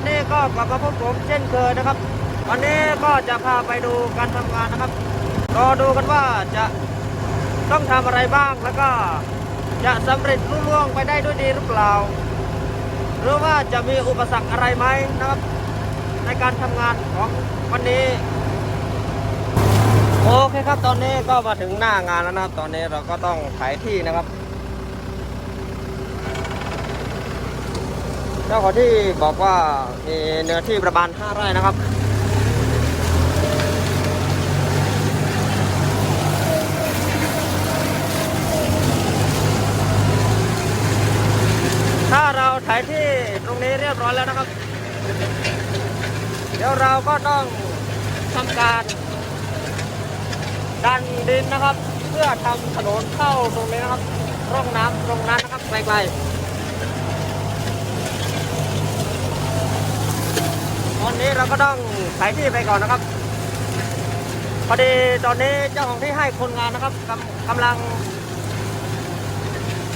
วันนี้ก็กลับมาพบผมเช่นเคยนะครับ วันนี้ก็จะพาไปดูการทำงานนะครับรอดูกันว่าจะต้องทำอะไรบ้างแล้วก็จะสำเร็จรุ่ล่วงไปได้ด้วยดีหรือเปล่า หรือว่าจะมีอุปสรรคอะไรไหมนะครับ ในการทำงานของวันนี้โอเคครับตอนนี้ก็มาถึงหน้างานแล้วนะครับ ตอนนี้เราก็ต้องขายที่นะครับ เจ้าของที่บอกว่ามีเนื้อที่ประมาณ 5 ไร่นะครับถ้าเราถ่ายที่ตรงนี้เรียบร้อยแล้วนะครับ เดี๋ยวเราก็ต้องทำการ ดันดินนะครับ เพื่อทำถนนเข้าตรงนี้นะครับ ร่องน้ำตรงนั้นนะครับไกลๆ ตอนนี้เราก็ต้องขายที่ไปก่อนนะครับ พอดีตอนนี้เจ้าของที่ให้คนงานนะครับกำกำลัง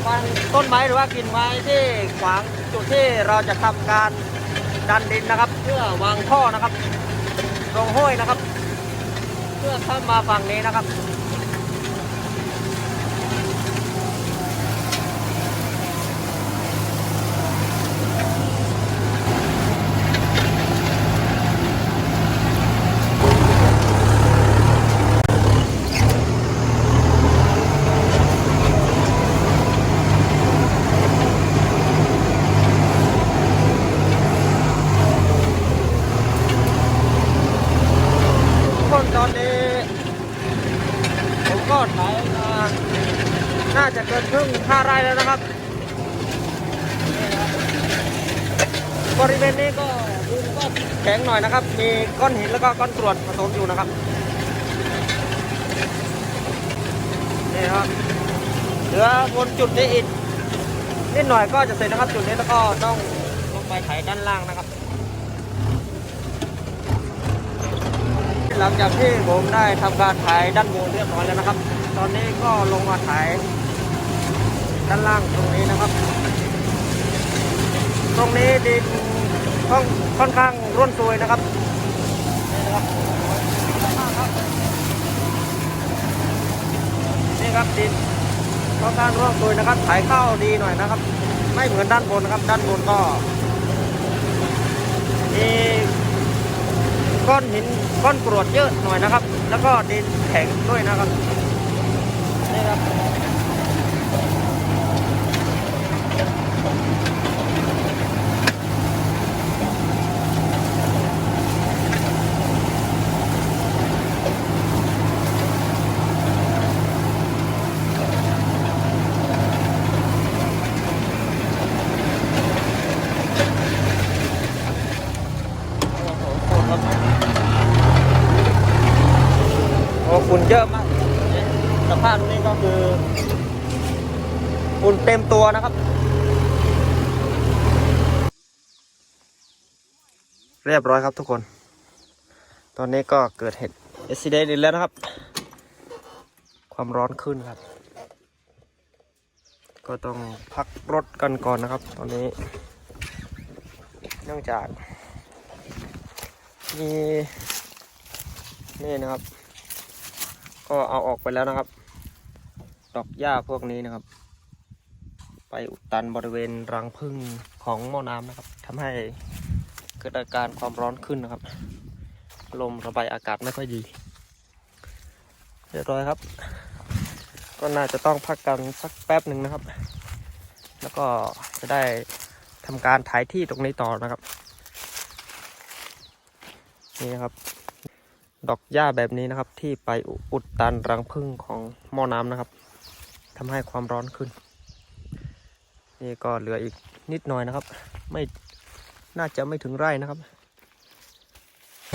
ฟันต้นไม้หรือว่ากิ่งไม้ที่ขวางจุดที่เราจะทำการดันดินนะครับ เพื่อวางท่อนะครับลงห้วยนะครับ เพื่อข้ามาฝั่งนี้นะครับ ทุกคนตอนนี้ผมก็ขายมาน่าจะเกินครึ่งห้าไร่แล้วนะครับนี่นะครับ บริเวณนี้ก็ดินก็ แข็งหน่อยนะครับ มีก้อนหินแล้วก็ก้อนกรวดผสมอยู่นะครับนี่ครับเหลือบนจุดนี้อีกนิดหน่อยก็จะเสร็จนะครับจุดนี้แล้วก็ต้องลงไปไถด้านล่างนะครับ หลังจากที่ผมได้ทำการถ่ายด้านบนเรียบร้อยแล้วนะครับ ตอนนี้ก็ลงมาถ่ายด้านล่างตรงนี้นะครับ ตรงนี้ดิน ค่อนค่อนข้างร่วนซุยนะครับนี่นะครับนี่ครับดินค่อนข้างร่วนซุยนะครับถ่ายเข้าดีหน่อยนะครับ ไม่เหมือนด้านบนนะครับ ด้านบนก็มีก้อนหินก้อนกรวดเยอะหน่อยนะครับ แล้วก็ดินแข็งด้วยนะครับนี่ครับ โอ้ฝุ่นเยอะมากสภาพนี้ก็คือ ฝุ่นเต็มตัวนะครับ เรียบร้อยครับทุกคน ตอนนี้ก็เกิดเหตุอุบิเหตุอีกแล้วนะครับ ความร้อนขึ้นครับ ก็ต้องพักรถกันก่อนนะครับ ตอนนี้ เนื่องจากมีนี่นะครับ ก็เอาออกไปแล้วนะครับ ดอกหญ้าพวกนี้นะครับ ไปอุดตันบริเวณรังผึ้งของหม้อน้ำนะครับทำให้เกิดอาการความร้อนขึ้นนะครับ ลมระบายอากาศไม่ค่อยดี เรียบร้อยครับ ก็น่าจะต้องพักกันสักแป๊บหนึ่งนะครับ แล้วก็จะได้ทำการถ่ายที่ตรงนี้ต่อนะครับ นี่นะครับดอกหญ้าแบบนี้นะครับที่ไปอุดตันรังผึ้งของหม้อน้ำนะครับทำให้ความร้อนขึ้น นี่ก็เหลืออีกนิดหน่อยนะครับ ไม่น่าจะไม่ถึงไร่นะครับ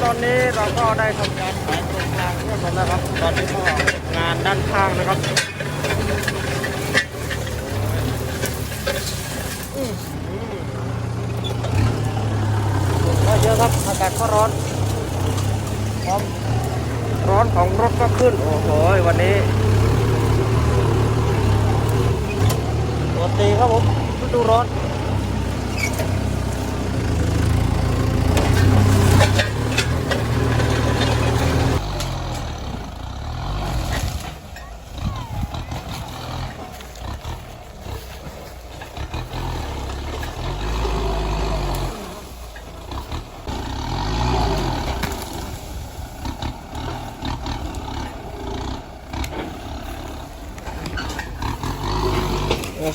ตอนนี้เราก็ได้ทำการขายตรงกลางเรียบร้อยแล้วครับ ตอนนี้ก็งานด้านข้างนะครับอืมอืมก็เยอะครับอากาศก็ร้อนความร้อนของรถก็ขึ้น โอ้โหวันนี้ ปกติครับผมฤดูร้อน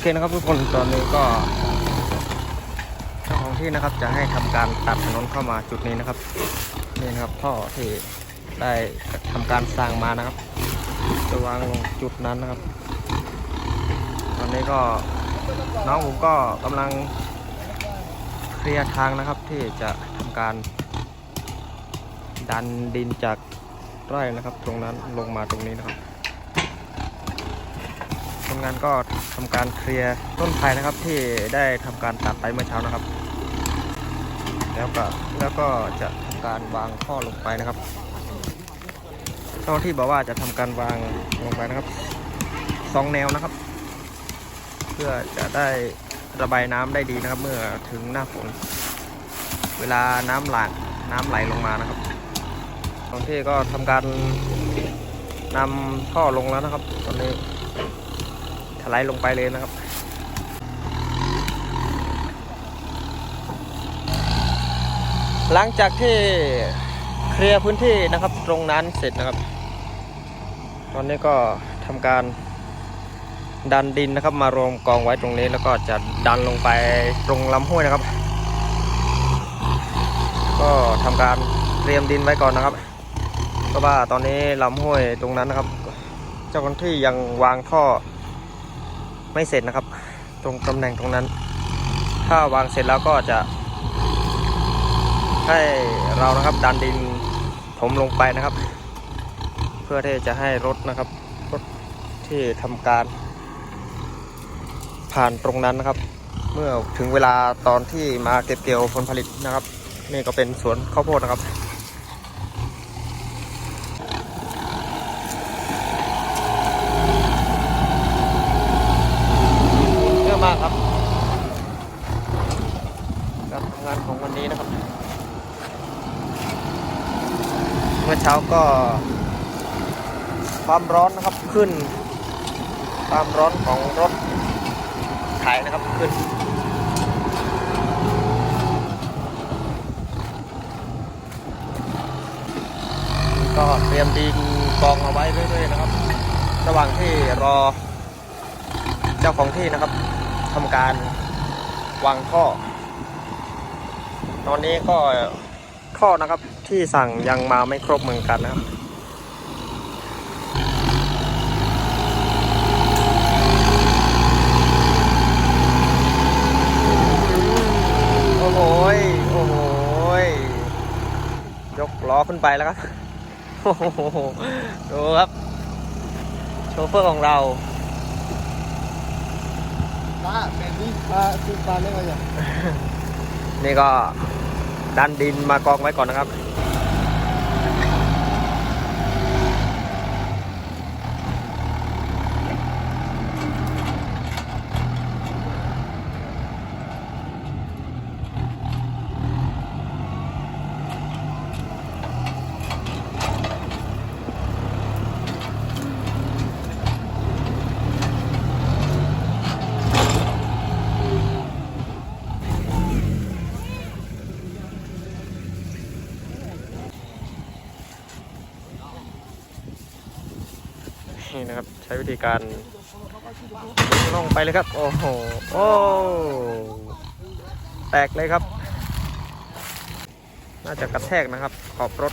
เคนะครับทุกคนตอนนี้ก็เจ้าของที่นะครับจะให้ทำการตัดถนนเข้ามาจุดนี้นะครับนี่นะครับท่อที่ได้ทำการสร้างมานะครับ จะวางลงจุดนั้นนะครับ ตอนนี้ก็น้องผมก็กำลังเคลียร์ทางนะครับที่จะทำการดันดินจากไร่นะครับ ตรงนั้นลงมาตรงนี้นะครับคนงานก็ ทำการเคลียร์ต้นไผ่นะครับที่ได้ทำการตัดไปเมื่อเช้านะครับ แล้วก็แล้วก็จะทำการวางข้อลงไปนะครับเจ้าหน้าที่บอกว่าจะทำการวางลงไปนะครับสองแนวนะครับ เพื่อจะได้ระบายน้ำได้ดีนะครับ เมื่อถึงหน้าฝนเวลาน้ำหลากน้ำไหลลงมานะครับตอนที่ก็ทำการนำท่อลงแล้วนะครับ ตอนนี้ ถลายลงไปเลยนะครับ หลังจากที่เคลียร์พื้นที่นะครับ ตรงนั้นเสร็จนะครับ ตอนนี้ก็ทำการดันดินนะครับ มารวมกองไว้ตรงนี้แล้วก็จะดันลงไปตรงลำห้วยนะครับ ก็ทำการเตรียมดินไว้ก่อนนะครับเพราะว่าตอนนี้ลำห้วยตรงนั้นนะครับ เจ้าหน้าที่ยังวางท่อ ไม่เสร็จนะครับ ตรงตำแหน่งตรงนั้น ถ้าวางเสร็จแล้วก็จะ ให้เรานะครับดันดินถมลงไปนะครับ เพื่อที่จะให้รถนะครับรถที่ทำการ ผ่านตรงนั้นนะครับ เมื่อถึงเวลาตอนที่มาเก็บเกี่ยวผลผลิตนะครับ นี่ก็เป็นสวนข้าวโพดนะครับ เยอะมากครับการทำงานของวันนี้นะครับ เมื่อเช้าก็ ความร้อนนะครับขึ้น ความร้อนของรถไถนะครับขึ้น ก็เตรียมดินกองเอาไว้เรื่อยๆนะครับ ระหว่างที่รอเจ้าของที่นะครับทำการวางท่อ ตอนนี้ก็ท่อนะครับ ที่สั่งยังมาไม่ครบเหมือนกันนะครับโอ้โหยโอ้โหยยกล้อขึ้นไปแล้วครับโอ้โหดูครับ โชเฟอร์ของเราป้าเป็นนี่ป้าคือป้าเรียกว่าอย่างนี่ก็ ดันดินมากองไว้ก่อนนะครับ ใช้วิธีการล่องไปเลยครับ โอ้โหโอ้แตกเลยครับ น่าจะกระแทกนะครับ ขอบรถ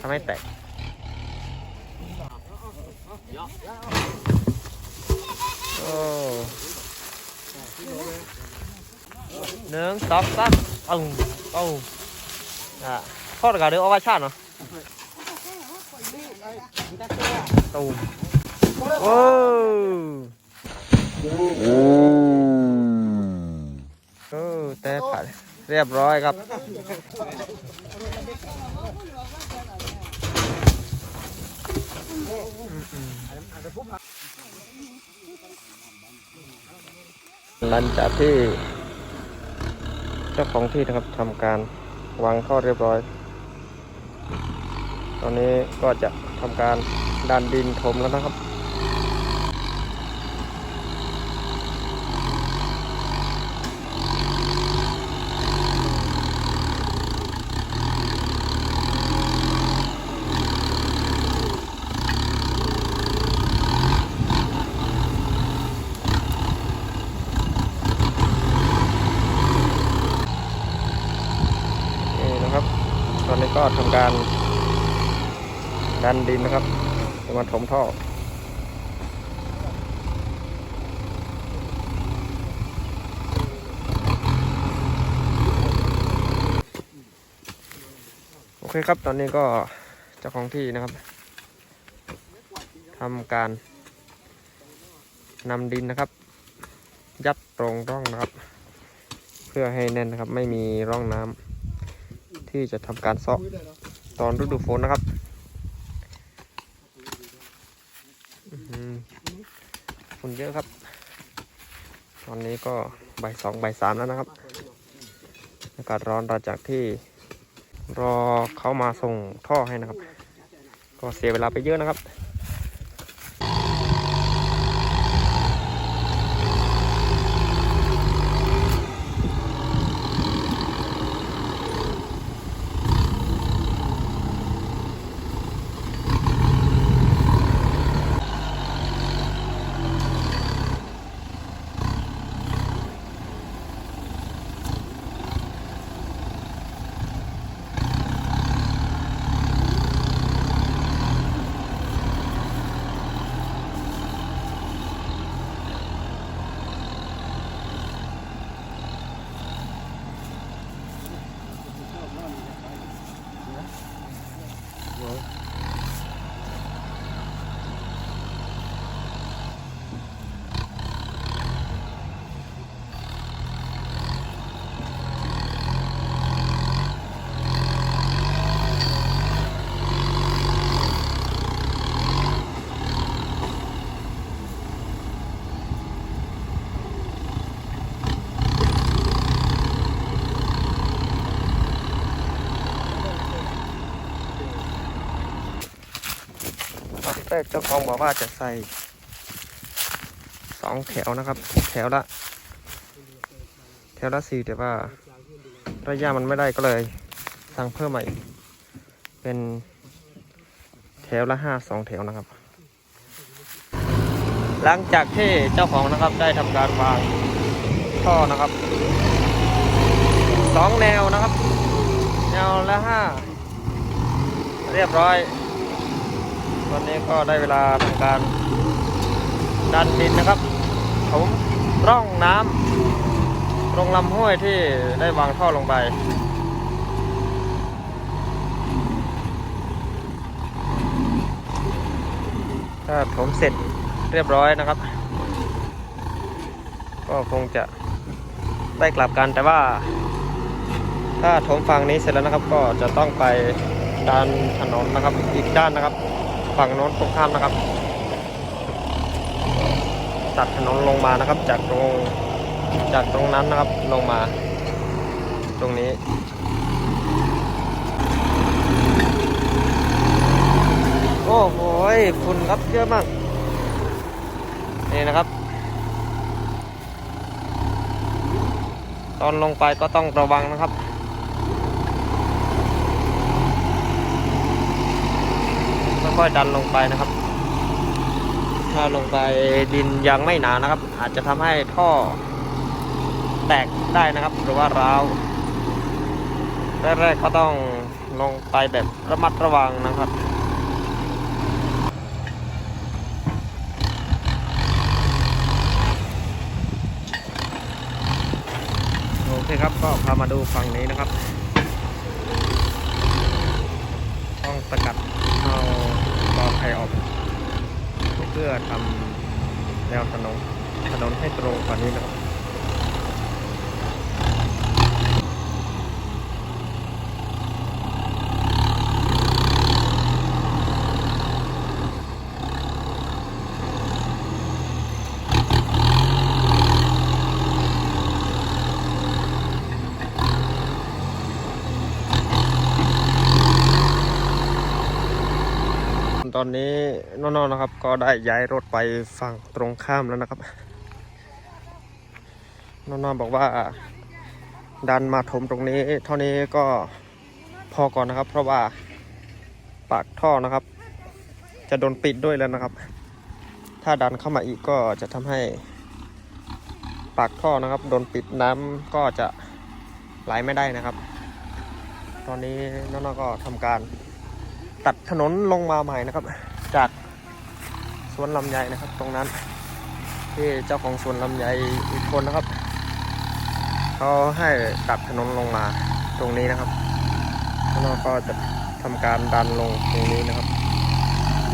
ทำให้แตกโอ้หนึ่งสองสามเอ้าเอาอะทอดกับเดี๋ยวเอาไว้ชาติเนาะตูม โอ้เออแต่ผ่านเรียบร้อยครับ หลังจากที่เจ้าของที่นะครับทำการวางข้อเรียบร้อย ตอนนี้ก็จะทำการดันดินถมแล้วนะครับ การดันดินนะครับจะมาถมท่อโอเคครับตอนนี้ก็เจ้าของที่นะครับทำการนำดินนะครับ ยัดตรงร่องนะครับ เพื่อให้แน่นนะครับ ไม่มีร่องน้ำ ที่จะทำการเซาะตอนฤดูฝนนะครับฝนเยอะครับ ตอนนี้ก็บ่ายสองบ่ายสามแล้วนะครับ อากาศร้อนหลังจากที่รอเขามาส่งท่อให้นะครับ ก็เสียเวลาไปเยอะนะครับ เจ้าของบอกว่าจะใส่สองแถวนะครับ แถวละ แถวละสี่แต่ว่า ระยะมันไม่ได้ก็เลย สั่งเพิ่มมาอีกเป็นแถวละห้าสองแถวนะครับ หลังจากที่เจ้าของนะครับได้ทำการวางท่อนะครับสองแนวนะครับ แนวละห้าเรียบร้อย ตอนนี้ก็ได้เวลาทำการดันดินนะครับผมร่องน้ำตรงลำห้วยที่ได้วางท่อลงไปถ้าผมเสร็จเรียบร้อยนะครับ ก็คงจะได้กลับกันแต่ว่า ถ้าถมฝั่งนี้เสร็จแล้วนะครับ ก็จะต้องไปด้านถนนนะครับอีกด้านนะครับ ฝั่งโน้นตรงข้ามนะครับ ตัดถนนลงมานะครับ จากตรงจากตรงนั้นนะครับลงมา ตรงนี้โอ้โหฝุ่นครับเยอะมากนี่นะครับ ตอนลงไปก็ต้องระวังนะครับ ค่อยๆดันลงไปนะครับ ถ้าลงไปดินยังไม่หนานะครับ อาจจะทำให้ท่อแตกได้นะครับ หรือว่าร้าวแรกๆก็ต้องลงไปแบบระมัดระวังนะครับโอเคครับก็พามาดูฝั่งนี้นะครับ ต้องสกัด เอาตอไผ่ออก เพื่อทำแนวถนนถนนให้ตรงกว่านี้นะครับ ต อนนี้น้องๆนะครับ ก็ได้ย้ายรถไปฝั่งตรงข้ามแล้วนะครับน้องๆบอกว่า ดันมาถมตรงนี้ เท่านี้ก็พอก่อนนะครับ เพราะว่าปากท่อนะครับ จะโดนปิดด้วยแล้วนะครับ ถ้าดันเข้ามาอีกก็จะทำให้ ปากท่อนะครับ โดนปิดน้ำก็จะไหลไม่ได้นะครับ ตอนนี้น้องๆก็ทำการ ตัดถนนลงมาใหม่นะครับ จากสวนลำไยนะครับ ตรงนั้นที่เจ้าของสวนลำไยอีกคนนะครับเขาให้ตัดถนนลงมาตรงนี้นะครับแล้วก็จะทำการดันลงตรงนี้นะครับ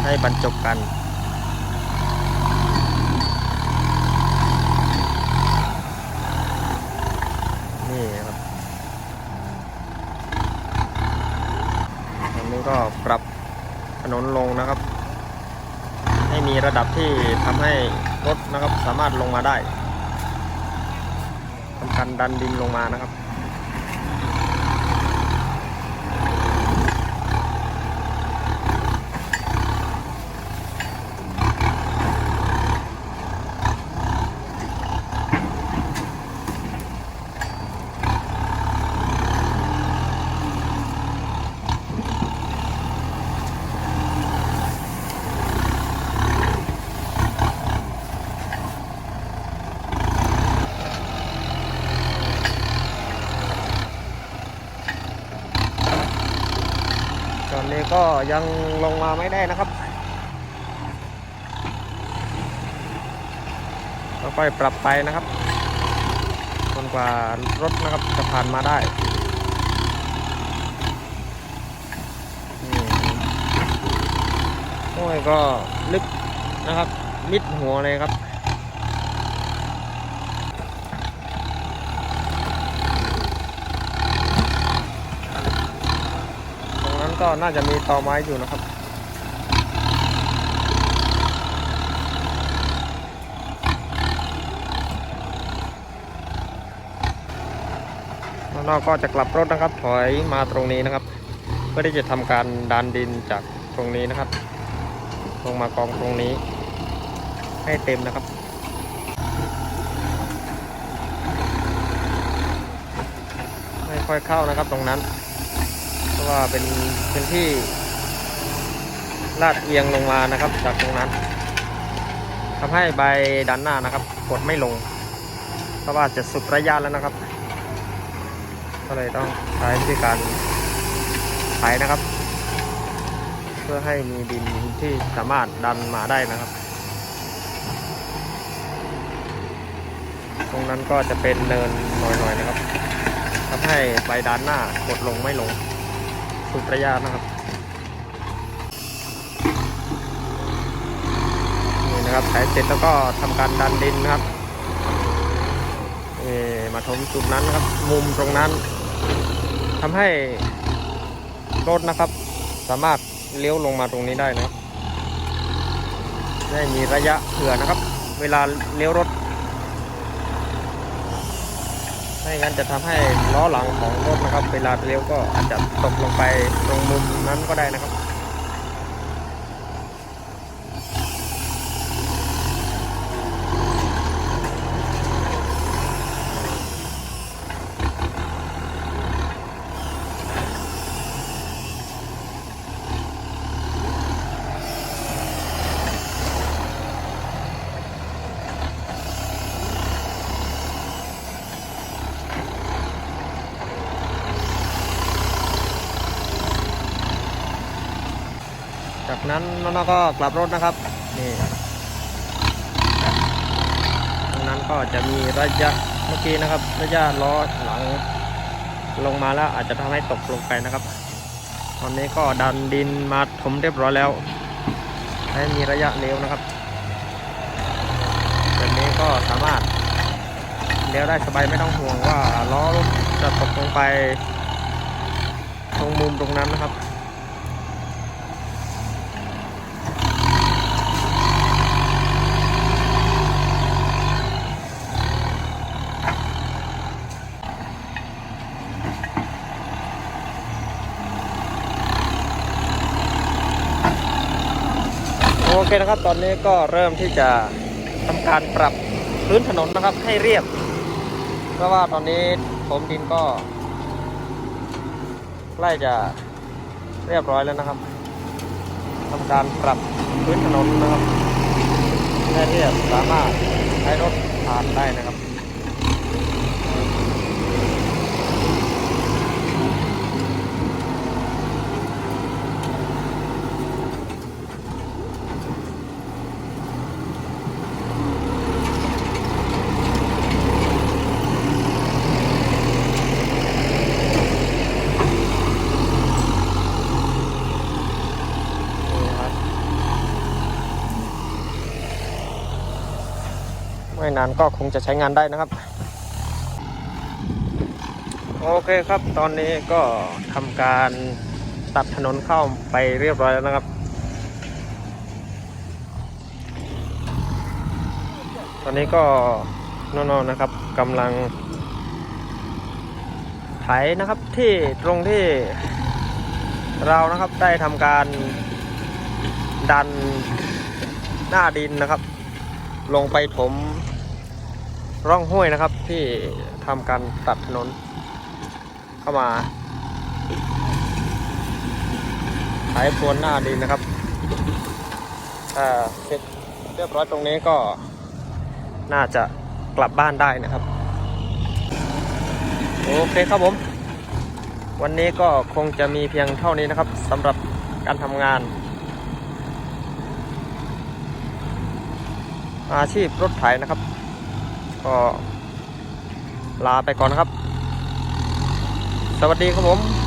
ให้บรรจบกันครับอันนี้ก็ปรับถนนลงนะครับ ให้ มีระดับที่ทำให้รถนะครับสามารถลงมาได้ทำการดันดินลงมานะครับ ก็ยังลงมาไม่ได้นะครับค่อยๆปรับไปนะครับจนกว่ารถนะครับจะผ่านมาได้นี่โอ้ยก็ลึกนะครับ มิดหัวเลยครับ ตรงนั้น ก็น่าจะมีตอไม้อยู่นะครับ นอกก็จะกลับรถนะครับ ถอยมาตรงนี้นะครับ เพื่อที่จะทำการดันดินจากตรงนี้นะครับ ลงมากองตรงนี้ ให้เต็มนะครับไม่ค่อยเข้านะครับตรงนั้น ว่าเป็นเป็นที่ลาดเอียงลงมานะครับ จากตรงนั้นทำให้ใบด้านหน้านะครับ กดไม่ลง เพราะว่าจะสุดระยะแล้วนะครับ ก็เลยต้องใช้วิธีการไถนะครับ เพื่อให้มีดินที่สามารถดันมาได้นะครับ ตรงนั้นก็จะเป็นเนินหน่อยๆนะครับทำให้ใบด้านหน้ากดลงไม่ลง สุดระยะนะครับนี่นะครับถ่ายเสร็จแล้วก็ทำการดันดินนะครับนี่มาถมจุดนั้นนะครับ มุมตรงนั้นทำให้รถนะครับ สามารถเลี้ยวลงมาตรงนี้ได้นะครับได้มีระยะเผื่อนะครับ เวลาเลี้ยวรถ ไม่งั้นจะทำให้ล้อหลังของรถนะครับ เวลาเลี้ยวก็อาจจะตกลงไปตรงมุมนั้นก็ได้นะครับ จากนั้นน้องๆก็กลับรถนะครับนี่ตรงนั้นก็จะมีระยะเมื่อกี้นะครับ ระยะล้อหลังลงมาแล้วอาจจะทำให้ตกลงไปนะครับ ตอนนี้ก็ดันดินมาถมเรียบร้อยแล้วให้มีระยะเลี้ยวนะครับแบบนี้ก็สามารถเลี้ยวได้สบายไม่ต้องห่วงว่าล้อจะตกลงไป ตรงมุมตรงนั้นนะครับ โอเคนะครับ ตอนนี้ก็เริ่มที่จะทำการปรับพื้นถนนนะครับ ให้เรียบ เพราะว่าตอนนี้ผมดินก็ใกล้จะเรียบร้อยแล้วนะครับทำการปรับพื้นถนนนะครับให้เรียบสามารถใช้รถผ่านได้นะครับ นานก็คงจะใช้งานได้นะครับ โอเคครับ ตอนนี้ก็ทำการตัดถนนเข้าไปเรียบร้อยแล้วนะครับ ตอนนี้ก็นอนๆนะครับกำลังไถนะครับที่ตรงที่เรานะครับได้ทำการดันหน้าดินนะครับ ลงไปถม ร่องห้วยนะครับที่ทำการตัดถนนเข้ามาไถพรวนหน้าดินนะครับถ้าเสร็จเรียบร้อยตรงนี้ก็น่าจะกลับบ้านได้นะครับ โอเคครับผม วันนี้ก็คงจะมีเพียงเท่านี้นะครับสำหรับการทำงาน อาชีพรถไถนะครับ ก็ ลาไปก่อนครับ สวัสดีครับผม